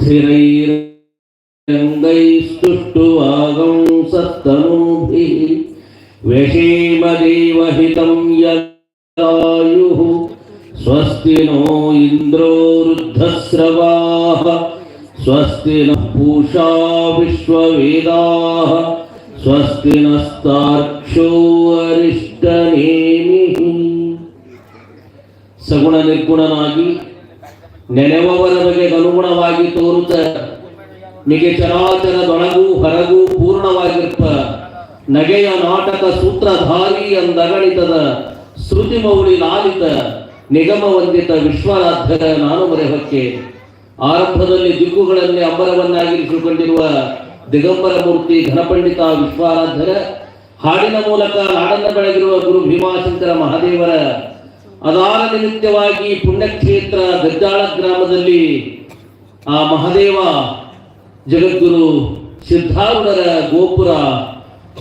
स्थिरैरङ्गैस्तुष्टुवागं सस्तनूभिः वेषेमदेवहितं यदायुः स्वस्ति नो इन्द्रो रुद्धस्रवाः स्वस्ति नः पूषा विश्ववेदाः स्वस्ति नस्तार्क्षो अरिष्टनेमिः सगुणनिर्गुणनागी ನೆನೆವವರ ಬಗ್ಗೆ ಅನುಗುಣವಾಗಿ ತೋರುತ್ತ ನಿಗೆ ಚರಾಚರದೊಳಗೂ ಹೊರಗೂ ಪೂರ್ಣವಾಗಿರ್ಪ ನಗೆಯ ನಾಟಕ ಸೂತ್ರಧಾರಿ ಎಂದಗಳಿತದ ಶ್ರುತಿ ಮೌಳಿ ಲಾಲಿತ, ನಿಗಮ ವಂದಿತ ವಿಶ್ವನಾಥರ ನಾನು ಮರೆಹಕ್ಕೆ ಆರಂಭದಲ್ಲಿ ದಿಕ್ಕುಗಳಲ್ಲಿ ಅಂಬರವನ್ನಾಗಿರಿಸಿಕೊಂಡಿರುವ ದಿಗಂಬರ ಮೂರ್ತಿ ಘನಪಂಡಿತ ವಿಶ್ವಾರಾಧ್ಯರ, ಹಾಡಿನ ಮೂಲಕ ನಾಡನ್ನ ಬೆಳಗಿರುವ ಗುರು ಭೀಮಾಶಂಕರ ಮಹಾದೇವರ ಅದಾರ ನಿಮಿತ್ತವಾಗಿ ಪುಣ್ಯಕ್ಷೇತ್ರ ಗದ್ದಾಳ ಗ್ರಾಮದಲ್ಲಿ ಆ ಮಹಾದೇವ ಜಗದ್ಗುರು ಸಿದ್ಧಾರೂಢರ ಗೋಪುರ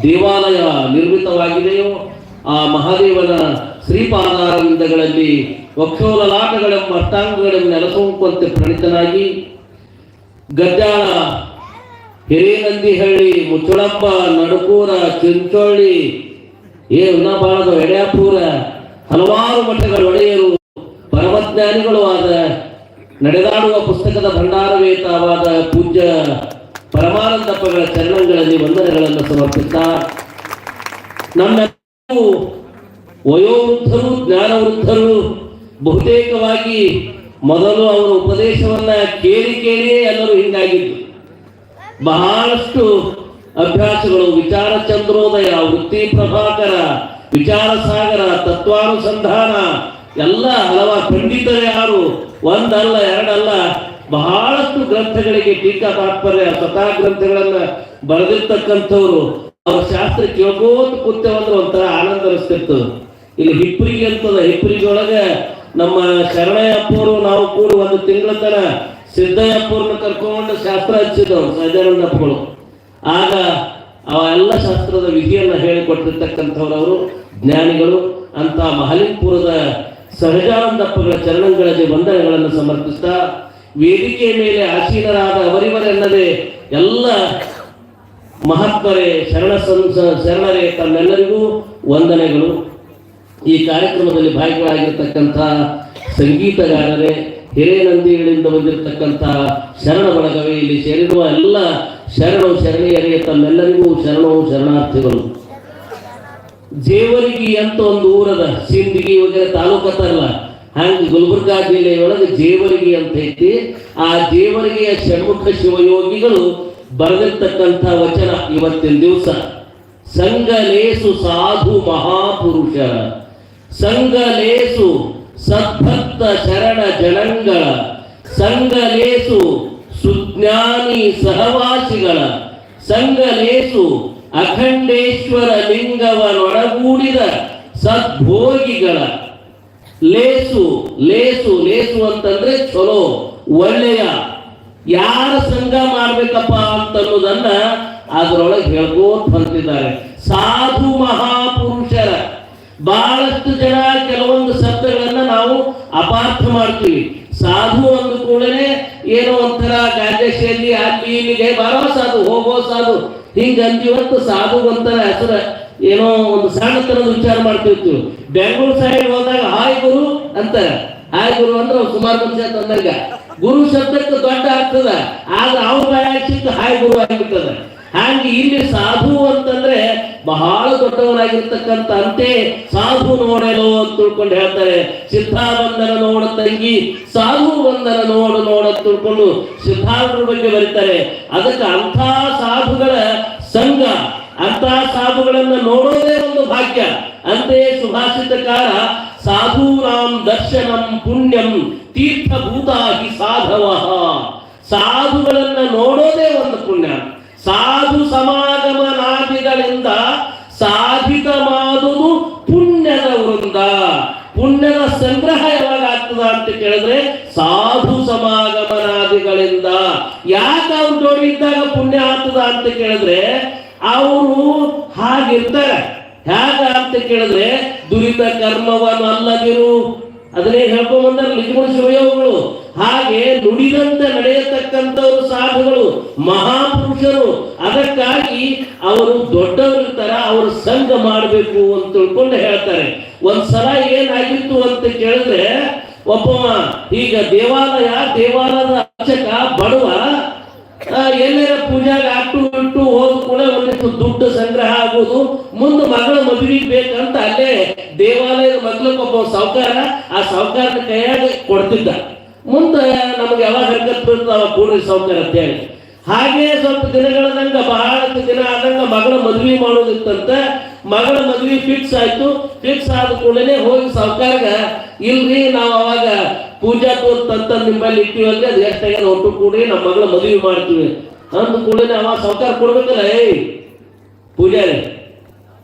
ದೇವಾಲಯ ನಿರ್ಮಿತವಾಗಿದೆಯೋ, ಆ ಮಹಾದೇವನ ಶ್ರೀಪಾದಾರವಿಂದಗಳಲ್ಲಿ ವಕ್ಷೋಲಲಾಟಗಳೆಂಬ ಅಷ್ಟಾಂಗಗಳನ್ನು ನೆಲಸೋಂಕುವಂತೆ ಪ್ರಣಿತನಾಗಿ ಗದ್ದಾಳ ಹಿರೇನಂದಿಹಳ್ಳಿ ಮುಚ್ಚುಳಪ್ಪ ನಡುಕೂರ ಚಿಂಚೋಳ್ಳಿ ಏ ಉನಬಾಳದ ಎಡೆಯಪೂರ ಹಲವಾರು ಮಠಗಳ ಒಡೆಯರು, ಪರಮಜ್ಞಾನಿಗಳು ಆದ ನಡೆದಾಡುವ ಪುಸ್ತಕದ ಭಂಡಾರವೇತವಾದ ಪೂಜ್ಯ ಪರಮಾನಂದಪ್ಪಗಳ ಚರಣಗಳಲ್ಲಿ ವಂದನೆಗಳನ್ನು ಸಮರ್ಪಿಸ್ತಾ, ನಮ್ಮೆಲ್ಲರೂ ವಯೋವೃದ್ಧರು, ಜ್ಞಾನವೃದ್ಧರು, ಬಹುತೇಕವಾಗಿ ಮೊದಲು ಅವರ ಉಪದೇಶವನ್ನ ಕೇಳಿ ಕೇಳಿಯೇ ಎಲ್ಲರೂ ಹಿಂಗಾಗಿದ್ದು. ಬಹಳಷ್ಟು ಅಭ್ಯಾಸಗಳು ವಿಚಾರ ಚಂದ್ರೋದಯ ವೃತ್ತಿ ಪ್ರಭಾಕರ ವಿಚಾರ ಸಾಗರ ತತ್ವಾನುಸಂಧಾನ. ಎಲ್ಲ ಹಲವಾರು ಪಂಡಿತರು ಯಾರು? ಒಂದಲ್ಲ, ಎರಡಲ್ಲ, ಬಹಳಷ್ಟು ಗ್ರಂಥಗಳಿಗೆ ಟೀಕಾ ತಾತ್ಪರ್ಯ, ಸ್ವತಃ ಗ್ರಂಥಗಳನ್ನ ಬರೆದಿರ್ತಕ್ಕಂಥವ್ರು. ಅವ್ರ ಶಾಸ್ತ್ರ ಕೇಳ್ಕೋತ ಕೂತೇವಂದ್ರೆ ಒಂಥರ ಆನಂದ ಅನಿಸ್ತಿತ್ತು. ಇಲ್ಲಿ ಹಿಪ್ರಿಗೆ ಅಂತದ ಹಿಪ್ರಿಗೆ ಒಳಗೆ ನಮ್ಮ ಶರಣಯ್ಯಪ್ಪವರು ನಾವು ಕೂಡ ಒಂದು ತಿಂಗಳ ತನ ಸಿದ್ದಯ್ಯಪ್ಪವ್ರನ್ನ ಕರ್ಕೊಂಡು ಶಾಸ್ತ್ರ ಹಚ್ಚಿದವು ಸಹಜಾನಂದಪ್ಪಗಳು. ಆಗ ಅವ ಎಲ್ಲ ಶಾಸ್ತ್ರದ ವಿಧಿಯನ್ನು ಹೇಳಿಕೊಟ್ಟಿರ್ತಕ್ಕಂಥವ್ರು ಅವರು ಜ್ಞಾನಿಗಳು ಅಂತ ಮಹಲಿಂಪುರದ ಸಹಜಾನಂದಪ್ಪಗಳ ಚರಣಗಳಲ್ಲಿ ವಂದನೆಗಳನ್ನು ಸಮರ್ಪಿಸ್ತಾ ವೇದಿಕೆಯ ಮೇಲೆ ಆಸೀನರಾದ ಅವರಿವರೆನ್ನದೆ ಎಲ್ಲ ಮಹಾತ್ಮರೇ ಶರಣ ಸಂಸ, ಶರಣರೇ ತಮ್ಮೆಲ್ಲರಿಗೂ ವಂದನೆಗಳು. ಈ ಕಾರ್ಯಕ್ರಮದಲ್ಲಿ ಭಾಗಿಗಳಾಗಿರ್ತಕ್ಕಂಥ ಸಂಗೀತಗಾರರೇ, ಹಿರೇನಂದಿಗಳಿಂದ ಬಂದಿರತಕ್ಕಂಥ ಶರಣ ಬಳಗವೇ ಇಲ್ಲಿ ಸೇರಿರುವ ಎಲ್ಲ ಶರಣು ಶರಣಿಯರಿಗೆ ತಮ್ಮೆಲ್ಲರಿಗೂ ಶರಣವು ಶರಣಾರ್ಥಿಗಳು. ಜೇವರಿಗಿ ಅಂತ ಒಂದು ಊರದ ಸಿಂದಗಿ ವಗೇರೆ ತಾಲೂಕತ್ತಲ್ಲ ಹಂಗ ಗುಲ್ಬರ್ಗಾ ಜಿಲ್ಲೆಯೊಳಗೆ ಜೇವರಿಗಿ ಅಂತ ಐತಿ. ಆ ಜೇವರಿಗೆಯ ಷಣ್ಮುಖ ಶಿವಯೋಗಿಗಳು ಬರೆದಿರ್ತಕ್ಕಂಥ ವಚನ ಇವತ್ತಿನ ದಿವಸ. ಸಂಗಲೇಸು ಸಾಧು ಮಹಾಪುರುಷ. ಸಂಗಲೇಸು ಸದ್ಭಕ್ತ ಶರಣ ಜನಂಗಳ ಸಂಗಲೇಸು ಸಹವಾಸಿಗಳ ಸಂಗಲೇಸು ಅಖಂಡೇಶ್ವರ ಲಿಂಗವನೊಡಗೂಡಿದ ಸದ್ಭೋಗಿಗಳ. ಲೇಸು ಲೇಸು ಲೇಸು ಅಂತಂದ್ರೆ ಚಲೋ, ಒಳ್ಳೆಯ, ಯಾರ ಸಂಘ ಮಾಡ್ಬೇಕಪ್ಪ ಅಂತನ್ನೋದನ್ನ ಅದರೊಳಗೆ ಹೇಳ್ಕೋತ ಬಂದಿದ್ದಾರೆ ಸಾಧು ಮಹಾಪುರುಷರ. ಬಹಳಷ್ಟು ಜನ ಕೆಲವೊಂದು ಶಬ್ದಗಳನ್ನ ನಾವು ಅಪಾರ್ಥ ಮಾಡ್ತೀವಿ. ಸಾಧು ಅಂದ ಕೂಡಲೇ ಏನೋ ಒಂಥರ ಗಾಂಜೇಶಿಯಲ್ಲಿ ಅಲ್ಲಿ ಇಲ್ಲಿಗೆ ಬರೋ ಸಾಧು, ಹೋಗೋ ಸಾಧು. ಹಿಂಗ ಇವತ್ತು ಸಾಧು ಅಂತ ಹೆಸರ. ಏನೋ ಒಂದು ಸಣ್ಣತನದ ವಿಚಾರ ಮಾಡ್ತಿರ್ತೀವಿ ಬೆಂಗಳೂರು ಸೈಡ್ ಹೋದಾಗ, ಹಾಯ್ ಗುರು ಅಂತಾರೆ. ಹಾಯ್ ಗುರು ಅಂದ್ರೆ ಸುಮಾರು ಮನುಷ್ಯ ತಂದಾಗ. ಗುರು ಶಬ್ದಕ್ಕೆ ದೊಡ್ಡ ಆಗ್ತದ ಆದ್ರೆ ಅವ್ರ ಬಾಯ ಹಾಯ್ ಗುರು ಆಗಿಬಿಟ್ಟದ. ಹಾಗೆ ಇಲ್ಲಿ ಸಾಧು ಅಂತಂದ್ರೆ ಬಹಳ ದೊಡ್ಡವನಾಗಿರ್ತಕ್ಕಂಥ ಅಂತೆ ಸಾಧು ನೋಡಲು ಅಂತ ತಿಳ್ಕೊಂಡು ಹೇಳ್ತಾರೆ. ಸಿದ್ಧಾಬಂಧನ ನೋಡ ತಂಗಿ, ಸಾಧು ಬಂಧನ ನೋಡು ನೋಡ ತಿಳ್ಕೊಂಡು ಸಿದ್ಧಾರ್ಥರ ಬಗ್ಗೆ ಬರೀತಾರೆ. ಅದಕ್ಕೆ ಅಂಥ ಸಾಧುಗಳ ಸಂಘ ಅಂತ ಸಾಧುಗಳನ್ನ ನೋಡೋದೇ ಒಂದು ಭಾಗ್ಯ. ಅಂತೆಯೇ ಸುಭಾಷಿತಕಾರ ಸಾಧೂನಾಂ ದರ್ಶನಂ ಪುಣ್ಯಂ ತೀರ್ಥಭೂತಾಗಿ ಸಾಧವ. ಸಾಧುಗಳನ್ನ ನೋಡೋದೇ ಒಂದು ಪುಣ್ಯ. ಸಾಧು ಸಮಾಗಮನಾದಿಗಳಿಂದ ಸಾಧಿತ ಮಾದುವು ಪುಣ್ಯದ ವೃಂದ. ಪುಣ್ಯದ ಸಂಗ್ರಹ ಯಾವಾಗ ಆಗ್ತದ ಅಂತ ಕೇಳಿದ್ರೆ ಸಾಧು ಸಮಾಗಮನಾದಿಗಳಿಂದ. ಯಾಕೆ ಅವ್ರು ನೋಡಿದ್ದಾಗ ಪುಣ್ಯ ಆಗ್ತದ ಅಂತ ಕೇಳಿದ್ರೆ ಅವರು ಹಾಗಿರ್ತಾರೆ. ಹೇಗ ಅಂತ ಕೇಳಿದ್ರೆ ದುರಿತ ಕರ್ಮವನ್ನು ಅಲ್ಲದಿರು ಅದನ್ನೇ ಹೇಳ್ಕೊಂಡ್ ಬಂದಾರ ಲಿಂಗಮುಳ ಶಿವಯೋಗಿಗಳು ಹಾಗೆ ನುಡಿದಂತೆ ನಡೆಯತಕ್ಕಂಥವರು ಸಾಧುಗಳು, ಮಹಾಪುರುಷರು. ಅದಕ್ಕಾಗಿ ಅವರು ದೊಡ್ಡವರಿರ್ತಾರ ಅವರು ಸಂಘ ಮಾಡಬೇಕು ಅಂತ ತಿಳ್ಕೊಂಡು ಹೇಳ್ತಾರೆ. ಒಂದ್ಸಲ ಏನಾಗಿತ್ತು ಅಂತ ಕೇಳಿದ್ರೆ ಒಬ್ಬ ಈಗ ದೇವಾಲಯ, ದೇವಾಲಯದ ಅರ್ಚಕ ಬಡವ ಎಲ್ಲರ ಪೂಜಾಗ ಅಟ್ಟು ಇಟ್ಟು ಆಗೋದು ಮುಂದೆ ಮಗಳ ಮದುವೆಗೆ ಬೇಕಂತ ಅಲ್ಲೇ ದೇವಾಲಯದ ಮಗ್ಲಕ್ಕೆ ಒಬ್ಬ ಸಾವುಕಾರ ಆ ಸಾವುಕಾರನ ಕೈಯಾಗ ಕೊಡ್ತಿದ್ದ. ಮುಂದೆ ನಮಗೆ ಯಾವಾಗ ಹರ್ಕತ್ ಬರ್ತದೆ ಅವಾಗ ಕೂಡ್ರಿ ಸಾವುಕಾರ ಅಂತ ಹೇಳಿ. ಹಾಗೆ ಸ್ವಲ್ಪ ದಿನಗಳದಂಗ ಬಹಳಷ್ಟು ದಿನ ಆದಂಗ ಮಗಳ ಮದುವೆ ಮಾಡೋದಿತ್ತಂತ ಮಗಳ ಮದುವೆ ಫಿಕ್ಸ್ ಆಯ್ತು. ಫಿಕ್ಸ್ ಆದ ಕೂಡಲೇ ಹೋಗಿ ಸಾವುಕಾರಗ, ಇಲ್ರಿ ನಾವು ಅವಾಗ ಪೂಜಾ ತಂತ ನಿಮ್ಮಲ್ಲಿ ಇಟ್ಟಿವಲ್ರಿ ಅದು ಎಷ್ಟಾಗ್ಯದ ಒಟ್ಟು ಕೂಡಿ ನಮ್ಮ ಮಗಳ ಮದುವೆ ಮಾಡ್ತೀವಿ. ಅಂದ ಕೂಡಲೇ ಅವ ಸಾವುಕಾರ ಕೊಡ್ಬೇಕಲ್ಲ, ಏಯ್ ಪೂಜಾರಿ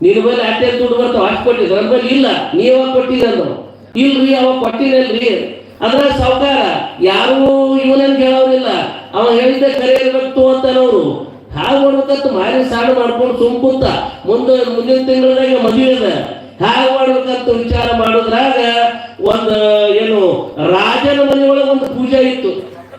ನಿನ್ನ ಮೇಲೆ ಅಟ್ಟೆ ದುಡ್ಡು ಬರ್ತಾವ, ಅಷ್ಟು ಕೊಟ್ಟಿದ್ರು ನನ್ನ ಮೇಲೆ ಇಲ್ಲ ನೀವ ಕೊಟ್ಟಿದ್ರು ಇಲ್ರಿ, ಅವ ಕೊಟ್ಟಿರಲ್ರಿ. ಅದ್ರ ಸಾವುಕಾರ, ಯಾರು ಇವನನ್ನು ಕೇಳೋರಿಲ್ಲ. ಅವ ಹೇಳಿದ ಕರೆ ಇರ್ಬೇಕು ಅಂತಾನವ್ರು ಹಾಗೆ ಮಾಡ್ಬೇಕಂತ ಮಾರಿ ಸಾಡು ಮಾಡ್ಕೊಂಡು ತುಂಬುತ್ತ ಮುಂದ ಮುಂದೆ ಮುಂದಿನ ತಿಂಗಳದಾಗ ಮದುವೆ ಇದೆ ಹಾಗೆ ಮಾಡ್ಬೇಕಂತ ವಿಚಾರ ಮಾಡೋದ್ರಾಗ ಒಂದು, ಏನು, ರಾಜನ ಮನೆಯೊಳಗೆ ಒಂದು ಪೂಜೆ ಇತ್ತು.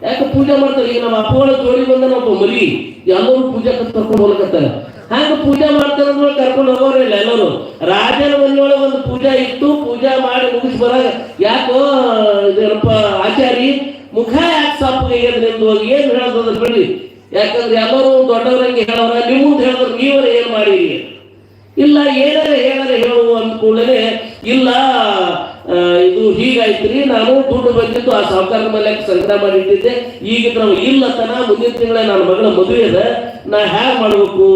ಯಾಕೆ ಪೂಜೆ ಮಾಡ್ತಾರೆ? ಈಗ ನಮ್ಮ ಅಪ್ಪಗಳ ಜೋಡಿ ಬಂದ ನಮ್ಮ ಮಲಿ. ಎಲ್ಲರೂ ಪೂಜೆ ಕರ್ಕೊಂಡು ಹೋಗ್ಲಕತ್ತಾರೆ. ಹಾಗೆ ಪೂಜಾ ಮಾಡ್ತಾರ ಕರ್ಕೊಂಡು ಹೋಗೋರಿಲ್ಲ ಎಲ್ಲರೂ. ರಾಜನ ಮನೆಯೊಳಗೆ ಒಂದು ಪೂಜೆ ಇತ್ತು ಪೂಜೆ ಮಾಡಿ ಮುಗಿಸಿ ಬರಾಗ ಯಾಕೋ ಇದಪ್ಪ ಆಚಾರಿ, ಮುಖ ಯಾಕೆ ಸಪ್ಪಗೆ ನಿಮ್ದು? ಏನ್ ಹೇಳೋದು ಬಿಡಿ ಯಾಕಂದ್ರೆ ಎಲ್ಲರೂ ದೊಡ್ಡವರಂಗೆ ಹೇಳೋರ ನೀವು ಹೇಳಿದ್ರು ನೀವರೇ ಏನ್ ಮಾಡಿರಿ? ಇಲ್ಲ, ಏನಾರ ಏನಾರ ಹೇಳು ಅಂದ ಕೂಡಲೇ ಇಲ್ಲ ಇದು ಹೀಗಾಯ್ತ್ರಿ, ನಾನು ದುಡ್ಡು ಬಂದಿದ್ದು ಆ ಸಾವುಕಾರ ಮೇಲೆ ಸಂಗ್ರಹ ಮಾಡಿಟ್ಟಿದ್ದೆ ಈಗ ನಾವು ಇಲ್ಲ ತನ, ಮುಂದಿನ ತಿಂಗಳ ನನ್ನ ಮಗಳ ಮದುವೆ ಅದ. ನಾ ಹ್ಯಾಗ್ ಮಾಡ್ಬೇಕು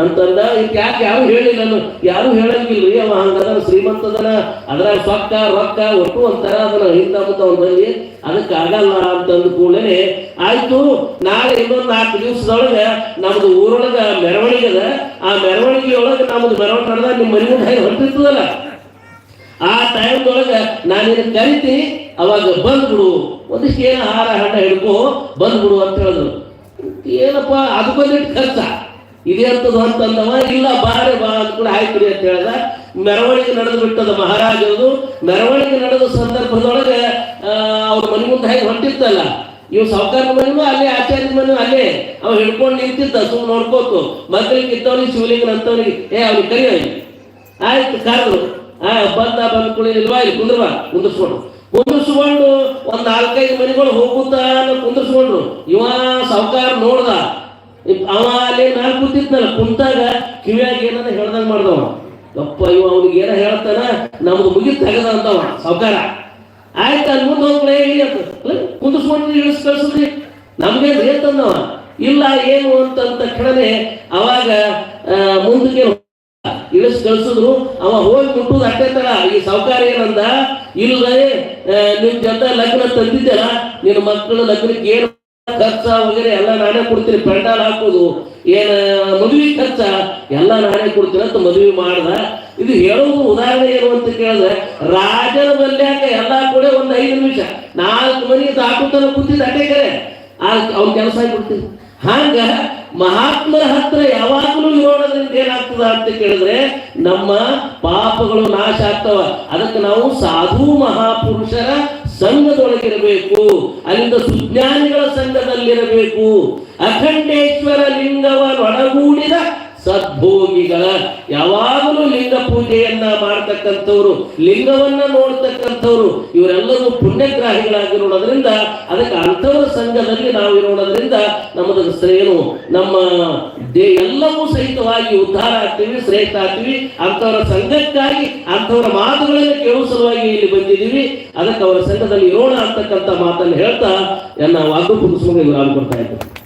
ಅಂತಂದ ಇದಕ್ಕೆ ಯಾಕೆ ಯಾರು ಹೇಳಿ ನಾನು? ಯಾರು ಹೇಳಂಗಿಲ್ರಿ ಅವ ಹಂಗದ ಶ್ರೀಮಂತದನ ಅದ್ರ ಸೊಕ್ಕ, ರೊಕ್ಕ, ಒಟ್ಟು ಅಂತಾರ ಅದನ್ನ ಹಿಂದ ಮುಂದ ಒಂದಲ್ಲಿ ಅದಕ್ಕೆ ಆಗಲ್ಲ ಅಂತಂದ ಕೂಡಲೇ ಆಯ್ತು, ನಾಳೆ ಇನ್ನೊಂದು ನಾಲ್ಕು ದಿವಸದೊಳಗೆ ನಮ್ದು ಊರೊಳಗ ಮೆರವಣಿಗೆ ಅದ. ಆ ಮೆರವಣಿಗೆಯೊಳಗೆ ನಮ್ದು ಮೆರವಣಿಗೆ ನಡೆದ ನಿಮ್ಮ ಮನೆ ಮುಂದೆ ಹೊಂಟಿರ್ತದಲ್ಲ ಆ ಟೈಮ್ದೊಳಗೆ ನಾನು ನಿನ್ನ ಕರಿತೀನಿ, ಅವಾಗ ಬಂದ್ಬಿಡು. ಒಂದಿಷ್ಟು ಏನು ಆಹಾರ, ಹಣ್ಣ ಹಿಡ್ಕೊ, ಬಂದ್ಬಿಡು ಅಂತ ಹೇಳಿದ್ರು. ಏನಪ್ಪ ಅದಕ್ಕೊಂದಿಟ್ಟು ಖರ್ಚ ಇದೇ ಅಂತದ್ದು ಅಂತಂದವ ಇಲ್ಲ, ಬಾರೆ ಬಾ ಅಂತ ಕೂಡ ಆಯ್ತು ಅಂತ ಹೇಳ್ದ. ಮೆರವಣಿಗೆ ನಡೆದು ಬಿಟ್ಟದ ಮಹಾರಾಜರು ಮೆರವಣಿಗೆ ನಡೆದ ಸಂದರ್ಭದೊಳಗೆ ಅವ್ರ ಮನೆ ಮುಂದೆ ಹೇಗೆ ಹೊಂಟಿತ್ತಲ್ಲ. ಇವ್ ಸಾವುಕಾರ ಮನೆಯೂ ಅಲ್ಲೇ ಆಚಾರ್ಯ ಮನೆ ಅಲ್ಲೇ. ಅವ್ ಹಿಡ್ಕೊಂಡು ನಿಂತಿದ್ದ ಸುಮ್ ನೋಡ್ಕೋತು. ಮಕ್ಕಳಿಗೆ ಇದ್ದವನಿಗೆ ಶಿವಲಿಂಗನ ಅಂತವನಿಗೆ ಏ, ಅವ್ನಿಗೆ ಕರಿಯ ಆಯ್ತು ಕಾರು ಆ, ಬಂದ ಬಂದ ಕುಳಿ ಇಲ್ವಾ ಇಲ್ಲಿ ಕುಂದ್ರವಾ ಕುಂದಿಸ್ಕೊಂಡು ಕುಂದಿಸ್ಕೊಂಡು ಒಂದ್ ನಾಲ್ಕೈದು ಮನೆಗಳು ಹೋಗುತ್ತಾ ಕುಂದಿಸ್ಕೊಂಡ್ರು ಇವ ಸಾವುಕಾರ ನೋಡ್ದ. ಅವ ಅಲ್ಲಿ ನಾಲ್ಕು ಕೂತಿದ್ನಲ್ಲ, ಕುಂತಾಗ ಕಿವಿಯಾಗಿ ಏನನ್ನ ಹೇಳ್ದಂಗ ಮಾಡ್ದವ ಅಪ್ಪ ಇವ ಅವ್ನಿಗೆ ಏನ ಹೇಳ್ತಾನ ನಮ್ದು ಮುಗಿ ತೆಗದ ಅಂತವ, ಸಾವುಕಾರ. ಆಯ್ತು, ಅಲ್ಲಿ ಮುಂದೆ ಹೋಗ್ಲೇ ಹೇಳಿ ಅಂತ. ಕುಂದಿಸ್ಕೊಂಡು ಇಳಿಸ್ ಕಳ್ಸಿದ್ರಿ. ನಮ್ಗೆ ಹೇಳ್ತಂದವ? ಇಲ್ಲ, ಏನು ಅಂತ ಕೇಳದೆ ಅವಾಗ ಮುಂದಕ್ಕೆ ಇಳಿಸ್ ಕಳ್ಸಿದ್ರು, ಅವ ಹೋಗಿ ಮುಟ್ಟುದು ಅಷ್ಟೇ ತರ ಈ ಸಾವುಕಾರ ಏನಂದ? ಇಲ್ಲದೆ ನಿಮ್ ಜೊತೆ ಲಗ್ನ ತಂದಿದ್ದೀರ? ನಿನ್ನ ಮಕ್ಕಳು ಲಗ್ನಕ್ಕೆ ಏನು ಖರ್ಚ ವಗೇರೆ ಎಲ್ಲ ನಾನೇ ಕೊಡ್ತೀನಿ, ಪೆಂಡಾಲ್ ಹಾಕೋದು. ಏನ, ಮದುವೆ ಖರ್ಚ? ಎಲ್ಲ ನಾನೇ ಕೊಡ್ತೀನಿ ಅಂತ ಮದುವೆ ಮಾಡ್ದ. ಇದು ಹೇಳೋದು ಉದಾಹರಣೆ ಏನು ಅಂತ ಕೇಳಿದ್ರೆ, ರಾಜನ ಮಲ್ಯಾಕ ಎಲ್ಲ ಕೂಡ ಒಂದು ಐದು ನಿಮಿಷ. ನಾಲ್ಕು ಮನೆ ದಾಟುತ್ತಾನ ಕೂತಿದ್ದ ಅಟೇಕರೆ ಆ, ಅವ್ನ ಕೆಲಸ ಆಗ್ಬಿಡ್ತೀನಿ ಹಂಗ ಮಹಾತ್ಮರ ಹತ್ರ ಯಾವಾಗಲೂ ಹೇಳೋದ್ರಿಂದ ಏನಾಗ್ತದ ಅಂತ ಕೇಳಿದ್ರೆ ನಮ್ಮ ಪಾಪಗಳು ನಾಶ ಆಗ್ತವ. ಅದಕ್ಕೆ ನಾವು ಸಾಧು ಮಹಾಪುರುಷರ ಸಂಘದೊಳಗಿರಬೇಕು. ಅಲ್ಲಿಂದ ಸುಜ್ಞಾನಿಗಳ ಸಂಘದಲ್ಲಿರಬೇಕು. ಅಖಂಡೇಶ್ವರ ಲಿಂಗವನ್ನೊಡಗೂಡಿದ ಸದ್ಭೋಗಿಗಳ. ಯಾವಾಗಲೂ ಲಿಂಗ ಪೂಜೆಯನ್ನ ಮಾಡ್ತಕ್ಕಂಥವ್ರು, ಲಿಂಗವನ್ನ ನೋಡ್ತಕ್ಕಂಥವ್ರು, ಇವರೆಲ್ಲರೂ ಪುಣ್ಯಗ್ರಾಹಿಗಳಾಗಿರೋದ್ರಿಂದ ಅದಕ್ಕೆ ಅಂಥವ್ರ ಸಂಘದಲ್ಲಿ ನಾವು ಇರೋದ್ರಿಂದ ನಮ್ಮದು ಶ್ರೇಯನು ನಮ್ಮ ಎಲ್ಲವೂ ಸಹಿತವಾಗಿ ಉದ್ಧಾರ ಆಗ್ತೀವಿ, ಶ್ರೇಷ್ಠ ಆಗ್ತೀವಿ. ಅಂಥವರ ಸಂಘಕ್ಕಾಗಿ, ಅಂಥವರ ಮಾತುಗಳನ್ನು ಕೇಳುವ ಸಲುವಾಗಿ ಇಲ್ಲಿ ಬಂದಿದ್ದೀವಿ. ಅದಕ್ಕೆ ಅವರ ಸಂಘದಲ್ಲಿ ಇರೋಣ ಅಂತಕ್ಕಂಥ ಮಾತನ್ನು ಹೇಳ್ತಾ, ನನ್ನ ವಾಗ್ದು ಪುರುಷನಿಗೆ ವಿರಾಮ ಇದ್ದಾರೆ